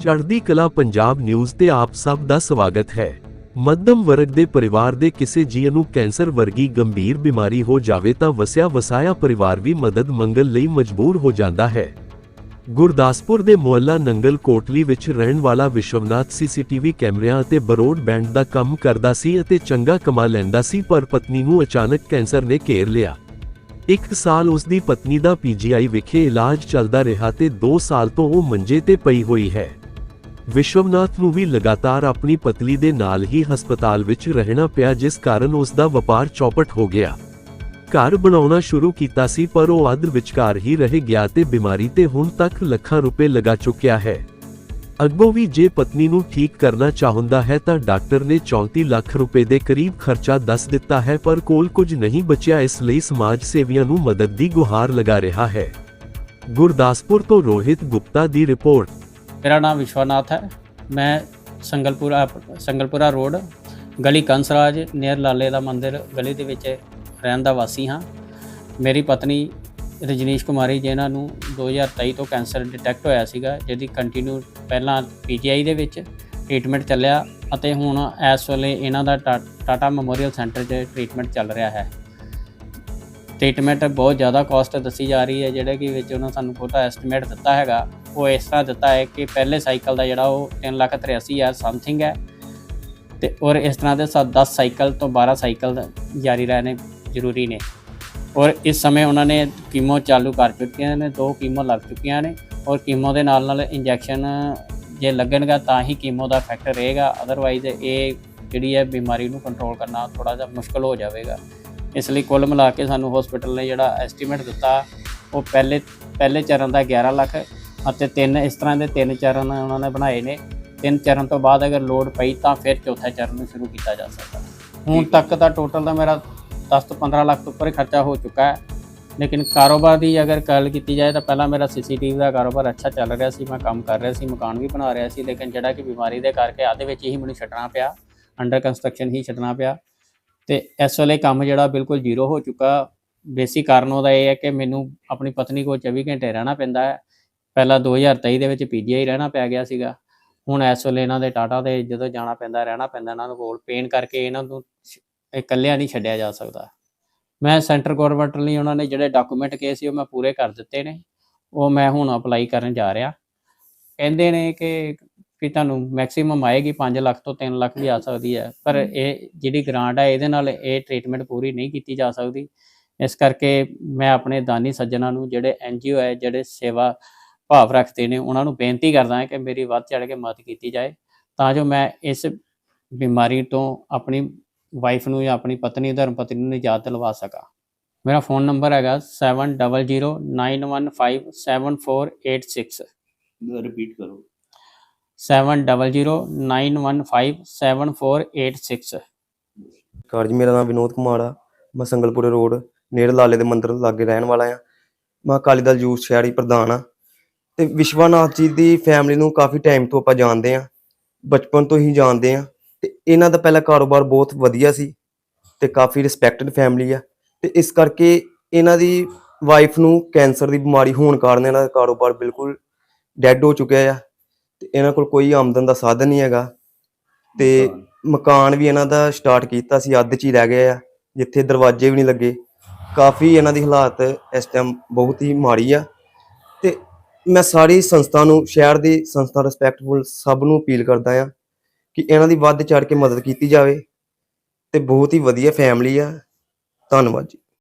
ਚੜ੍ਹਦੀ ਕਲਾ ਪੰਜਾਬ ਨਿਊਜ਼ ਤੇ ਆਪ ਸਭ ਦਾ ਸਵਾਗਤ ਹੈ। ਮੱਧਮ ਵਰਗ ਦੇ ਪਰਿਵਾਰ ਦੇ ਕਿਸੇ ਜੀਅ ਨੂੰ ਕੈਂਸਰ ਵਰਗੀ ਗੰਭੀਰ ਬਿਮਾਰੀ ਹੋ ਜਾਵੇ ਤਾਂ ਵਸਿਆ ਵਸਾਇਆ ਪਰਿਵਾਰ ਵੀ ਮਦਦ ਮੰਗਣ ਲਈ ਮਜਬੂਰ ਹੋ ਜਾਂਦਾ ਹੈ। ਗੁਰਦਾਸਪੁਰ ਦੇ ਮੁਹੱਲਾ ਨੰਗਲ ਕੋਟਲੀ ਵਿੱਚ ਰਹਿਣ ਵਾਲਾ ਵਿਸ਼ਵਨਾਥ ਸੀਸੀਟੀਵੀ ਕੈਮਰਿਆਂ ਅਤੇ ਬਰੋਡ ਬੈਂਡ ਦਾ ਕੰਮ ਕਰਦਾ ਸੀ ਅਤੇ ਚੰਗਾ ਕਮਾ ਲੈਂਦਾ ਸੀ ਪਰ ਪਤਨੀ ਨੂੰ ਅਚਾਨਕ ਕੈਂਸਰ ਨੇ ਘੇਰ ਲਿਆ। ਇੱਕ ਸਾਲ ਉਸ ਦੀ ਪਤਨੀ ਦਾ ਪੀਜੀਆਈ ਵਿਖੇ ਇਲਾਜ ਚੱਲਦਾ ਰਿਹਾ ਤੇ 2 ਸਾਲ ਤੋਂ ਉਹ ਮੰਜੇ ਤੇ ਪਈ ਹੋਈ ਹੈ। ਵਿਸ਼ਵਨਾਥ ਨੂੰ ਵੀ ਲਗਾਤਾਰ ਆਪਣੀ ਪਤਲੀ ਦੇ ਨਾਲ ਹੀ ਹਸਪਤਾਲ ਵਿੱਚ ਰਹਿਣਾ ਪਿਆ, ਜਿਸ ਕਾਰਨ ਉਸ ਦਾ ਵਪਾਰ ਚੌਪਟ ਹੋ ਗਿਆ। ਘਰ ਬਣਾਉਣਾ ਸ਼ੁਰੂ ਕੀਤਾ ਸੀ, ਪਰ ਉਹ ਅੱਧ ਵਿਚਕਾਰ ਹੀ ਰਹਿ ਗਿਆ ਤੇ ਬਿਮਾਰੀ ਤੇ ਹੁਣ ਤੱਕ ਲੱਖਾਂ ਰੁਪਏ ਲਗਾ ਚੁੱਕਿਆ ਹੈ। ਅੱਗੋਂ ਵੀ ਜੇ ਪਤਨੀ ਨੂੰ ਠੀਕ ਕਰਨਾ ਚਾਹੁੰਦਾ ਹੈ, ਤਾਂ ਡਾਕਟਰ ਨੇ 34 ਲੱਖ ਰੁਪਏ ਦੇ ਕਰੀਬ ਖਰਚਾ ਦੱਸ ਦਿੱਤਾ ਹੈ, ਪਰ ਕੋਲ ਕੁਝ ਨਹੀਂ ਬਚਿਆ, ਇਸ ਲਈ ਸਮਾਜ ਸੇਵੀਆਂ ਨੂੰ ਮਦਦ ਦੀ ਗੁਹਾਰ ਲਗਾ ਰਿਹਾ ਹੈ। ਗੁਰਦਾਸਪੁਰ ਤੋਂ ਰੋਹਿਤ ਗੁਪਤਾ ਦੀ ਰਿਪੋਰਟ। ਮੇਰਾ ਨਾਮ ਵਿਸ਼ਵਨਾਥ ਹੈ। ਮੈਂ ਸੰਗਲਪੁਰਾ ਸੰਗਲਪੁਰਾ ਰੋਡ, ਗਲੀ ਕੰਸਰਾਜ ਨੀਅਰ ਲਾਲੇ ਦਾ ਮੰਦਿਰ, ਗਲੀ ਦੇ ਵਿੱਚ ਰਹਿਣ ਦਾ ਵਾਸੀ ਹਾਂ। ਮੇਰੀ ਪਤਨੀ ਰਜਨੀਸ਼ ਕੁਮਾਰੀ ਜਿਹਨਾਂ ਨੂੰ 2023 ਤੋਂ ਕੈਂਸਰ ਡਿਟੈਕਟ ਹੋਇਆ ਸੀਗਾ, ਜਿਹਦੀ ਕੰਟੀਨਿਊ ਪਹਿਲਾਂ ਪੀਜੀਆਈ ਦੇ ਵਿੱਚ ਟ੍ਰੀਟਮੈਂਟ ਚੱਲਿਆ ਅਤੇ ਹੁਣ ਇਸ ਵੇਲੇ ਇਹਨਾਂ ਦਾ ਟਾ- ਟਾਟਾ ਮੈਮੋਰੀਅਲ ਸੈਂਟਰ 'ਚ ਟ੍ਰੀਟਮੈਂਟ ਚੱਲ ਰਿਹਾ ਹੈ। ਟ੍ਰੀਟਮੈਂਟ ਬਹੁਤ ਜ਼ਿਆਦਾ ਕਾਸਟ ਦੱਸੀ ਜਾ ਰਹੀ ਹੈ, ਜਿਹੜੇ ਕਿ ਵਿੱਚ ਉਹਨਾਂ ਸਾਨੂੰ ਕੋਟਾ ਐਸਟੀਮੇਟ ਦਿੱਤਾ ਹੈਗਾ। ਉਹ ਇਸ ਤਰ੍ਹਾਂ ਦਿੱਤਾ ਹੈ ਕਿ ਪਹਿਲੇ ਸਾਈਕਲ ਦਾ ਜਿਹੜਾ ਉਹ 383000 ਸਮਥਿੰਗ ਹੈ ਤੇ ਔਰ ਇਸ ਤਰ੍ਹਾਂ ਦੇ 10 ਸਾਈਕਲ ਤੋਂ 12 ਸਾਈਕਲ ਜਾਰੀ ਰਹਿਣੇ ਜ਼ਰੂਰੀ ਨੇ। ਔਰ ਇਸ ਸਮੇਂ ਉਹਨਾਂ ਨੇ ਕੀਮੋ ਚਾਲੂ ਕਰ ਚੁੱਕੀਆਂ ਨੇ, ਦੋ ਕੀਮੋ ਲੱਗ ਚੁੱਕੀਆਂ ਨੇ ਔਰ ਕੀਮੋ ਦੇ ਨਾਲ ਨਾਲ ਇੰਜੈਕਸ਼ਨ ਜੇ ਲੱਗਣਗਾ ਤਾਂ ਹੀ ਕੀਮੋ ਦਾ ਇਫੈਕਟ ਰਹੇਗਾ ਅਦਰਵਾਈਜ਼ ਇਹ ਜਿਹੜੀ ਹੈ ਬਿਮਾਰੀ ਨੂੰ ਕੰਟਰੋਲ ਕਰਨਾ ਥੋੜਾ ਜਿਹਾ ਮੁਸ਼ਕਲ ਹੋ ਜਾਵੇਗਾ। ਇਸ ਲਈ ਕੁੱਲ ਮਿਲਾ ਕੇ ਸਾਨੂੰ ਹਸਪੀਟਲ ਨੇ ਜਿਹੜਾ ਐਸਟੀਮੇਟ ਦਿੱਤਾ, ਉਹ ਪਹਿਲੇ ਪਹਿਲੇ ਚਰਨ ਦਾ 11 ਲੱਖ ਅਤੇ ਤਿੰਨ ਇਸ ਤਰ੍ਹਾਂ ਦੇ ਤਿੰਨ ਚਰਨ ਉਹਨਾਂ ਨੇ ਬਣਾਏ ਨੇ। ਤਿੰਨ ਚਰਨ ਤੋਂ ਬਾਅਦ ਅਗਰ ਲੋਡ ਪਈ ਤਾਂ ਫਿਰ ਚੌਥਾ ਚਰਨ ਨੂੰ ਸ਼ੁਰੂ ਕੀਤਾ ਜਾ ਸਕਦਾ। ਹੁਣ ਤੱਕ ਦਾ ਟੋਟਲ ਦਾ ਮੇਰਾ 10 ਤੋਂ 15 ਲੱਖ ਤੋਂ ਉੱਪਰ ਹੀ ਖਰਚਾ ਹੋ ਚੁੱਕਾ ਹੈ। ਲੇਕਿਨ ਕਾਰੋਬਾਰ ਦੀ ਅਗਰ ਗੱਲ ਕੀਤੀ ਜਾਏ ਤਾਂ ਪਹਿਲਾਂ ਮੇਰਾ ਸੀਸੀਟੀਵੀ ਦਾ ਕਾਰੋਬਾਰ ਅੱਛਾ ਚੱਲ ਰਿਹਾ ਸੀ ਮੈਂ ਕੰਮ ਕਰ ਰਿਹਾ ਸੀ ਮਕਾਨ ਵੀ ਬਣਾ ਰਿਹਾ ਸੀ ਲੇਕਿਨ ਜਿਹੜਾ ਕਿ ਬਿਮਾਰੀ ਦੇ ਕਰਕੇ ਆਦੇ ਵਿੱਚ ਹੀ ਮੈਨੂੰ ਛੱਡਣਾ ਪਿਆ ਅੰਡਰ ਕੰਸਟਰਕਸ਼ਨ ਹੀ ਛੱਡਣਾ ਪਿਆ। ਤੇ ਇਸ ਵੇਲੇ ਕੰਮ ਜਿਹੜਾ ਬਿਲਕੁਲ ਜ਼ੀਰੋ ਹੋ ਚੁੱਕਾ। ਬੇਸਿਕ ਕਾਰਨ ਉਹਦਾ ਇਹ ਹੈ ਕਿ ਮੈਨੂੰ ਆਪਣੀ ਪਤਨੀ ਕੋਲ 24 ਘੰਟੇ ਰਹਿਣਾ ਪੈਂਦਾ ਹੈ। ਪਹਿਲਾਂ 2023 ਦੇ ਵਿੱਚ ਪੀਜੀਆਈ ਰਹਿਣਾ ਪੈ ਗਿਆ ਸੀਗਾ। ਹੁਣ ਇਸ ਵੇਲੇ ਇਹਨਾਂ ਦੇ ਟਾਟਾ ਦੇ ਜਦੋਂ ਜਾਣਾ ਪੈਂਦਾ ਰਹਿਣਾ ਪੈਂਦਾ ਇਹਨਾਂ ਨੂੰ ਕੋਲ। ਪੇਨ ਕਰਕੇ ਇਹਨਾਂ ਨੂੰ ਇਕੱਲਿਆਂ ਨਹੀਂ ਛੱਡਿਆ ਜਾ ਸਕਦਾ। ਮੈਂ ਸੈਂਟਰ ਗਵਰਨਮੈਂਟ ਲਈ ਉਹਨਾਂ ਨੇ ਜਿਹੜੇ ਡਾਕੂਮੈਂਟ ਕਹੇ ਸੀ ਉਹ ਮੈਂ ਪੂਰੇ ਕਰ ਦਿੱਤੇ ਨੇ। ਉਹ ਮੈਂ ਹੁਣ ਅਪਲਾਈ ਕਰਨ ਜਾ ਰਿਹਾ। ਕਹਿੰਦੇ ਨੇ ਕਿ ਕਿ ਤੁਹਾਨੂੰ ਮੈਕਸਿਮਮ ਆਏਗੀ 5 ਲੱਖ ਤੋਂ 3 ਲੱਖ ਵੀ ਆ ਸਕਦੀ ਹੈ। ਪਰ ਇਹ ਜਿਹੜੀ ਗ੍ਰਾਂਟ ਹੈ ਇਹਦੇ ਨਾਲ ਇਹ ਟ੍ਰੀਟਮੈਂਟ ਪੂਰੀ ਨਹੀਂ ਕੀਤੀ ਜਾ ਸਕਦੀ। ਇਸ ਕਰਕੇ ਮੈਂ ਆਪਣੇ ਦਾਨੀ ਸੱਜਣਾ ਨੂੰ ਜਿਹੜੇ ਐਨਜੀਓ ਹੈ ਜਿਹੜੇ ਸੇਵਾ ਭਾਵ ਰੱਖਦੇ ਨੇ ਉਹਨਾਂ ਨੂੰ ਬੇਨਤੀ ਕਰਦਾ ਹਾਂ ਕਿ ਮੇਰੀ ਵੱਧ ਚੜ੍ਹ ਕੇ ਮਦਦ ਕੀਤੀ ਜਾਏ ਤਾਂ ਜੋ ਮੈਂ ਇਸ ਬਿਮਾਰੀ ਤੋਂ ਆਪਣੀ ਵਾਈਫ ਨੂੰ ਜਾਂ ਆਪਣੀ ਪਤਨੀ ਧਰਮ ਪਤਨੀ ਨੂੰ ਨਿਜਾਤ ਦਿਲਵਾ ਸਕਾਂ। ਮੇਰਾ ਫੋਨ ਨੰਬਰ ਹੈਗਾ 7009157486 ਰਿਪੀਟ ਕਰੋ। 7009157486 ਕਾਰ ਜੀ ਮੇਰਾ ਨਾਮ ਵਿਨੋਦ ਕੁਮਾਰ ਆ। ਮੈਂ ਸੰਗਲਪੁਰੇ ਰੋਡ ਨੇੜੇ ਲਾਲੇ ਦੇ ਮੰਦਿਰ ਲਾਗੇ ਰਹਿਣ ਵਾਲਾ ਆ। ਮੈਂ ਅਕਾਲੀ ਦਲ ਯੂਥ ਸ਼ਹਿਰੀ ਪ੍ਰਧਾਨ ਆ। ਤੇ ਵਿਸ਼ਵਨਾਥ ਜੀ ਦੀ ਫੈਮਿਲੀ ਨੂੰ ਕਾਫੀ ਟਾਈਮ ਤੋਂ ਆਪਾਂ ਜਾਣਦੇ ਆ ਬਚਪਨ ਤੋਂ ਹੀ ਜਾਣਦੇ ਆ ਤੇ ਇਹਨਾਂ ਦਾ ਪਹਿਲਾ ਕਾਰੋਬਾਰ ਬਹੁਤ ਵਧੀਆ ਸੀ ਤੇ ਕਾਫੀ ਰਿਸਪੈਕਟਡ ਫੈਮਿਲੀ ਆ ਤੇ ਇਸ ਕਰਕੇ ਇਹਨਾਂ ਦੀ ਵਾਈਫ ਨੂੰ ਕੈਂਸਰ ਦੀ ਬਿਮਾਰੀ ਹੋਣ ਕਾਰਨ ਇਹਨਾਂ ਦਾ ਕਾਰੋਬਾਰ ਬਿਲਕੁਲ ਡੈੱਡ ਹੋ ਚੁੱਕਿਆ ਆ ਤੇ ਇਹਨਾਂ ਕੋਲ ਕੋਈ ਆਮਦਨ ਦਾ ਸਾਧਨ ਨਹੀਂ ਹੈਗਾ ਤੇ ਮਕਾਨ ਵੀ ਇਹਨਾਂ ਦਾ ਸਟਾਰਟ ਕੀਤਾ ਸੀ, ਅੱਧ ਚ ਹੀ ਰਹਿ ਗਿਆ ਆ, ਜਿੱਥੇ ਦਰਵਾਜ਼ੇ ਵੀ ਨਹੀਂ ਲੱਗੇ। ਕਾਫੀ ਇਹਨਾਂ ਦੀ ਹਾਲਾਤ ਇਸ ਟਾਈਮ ਬਹੁਤ ਹੀ ਮਾੜੀ ਆ। ਮੈਂ ਸਾਰੀ ਸੰਸਥਾ ਨੂੰ, ਸ਼ਹਿਰ ਦੀ ਸੰਸਥਾ ਰਿਸਪੈਕਟਫੁਲ ਸਭ ਨੂੰ ਅਪੀਲ ਕਰਦਾ ਆ ਕਿ ਇਹਨਾਂ ਦੀ ਵੱਧ ਚੜ ਕੇ ਮਦਦ ਕੀਤੀ ਜਾਵੇ ਤੇ ਬਹੁਤ ਹੀ ਵਧੀਆ ਫੈਮਿਲੀ ਆ। ਧੰਨਵਾਦ ਜੀ।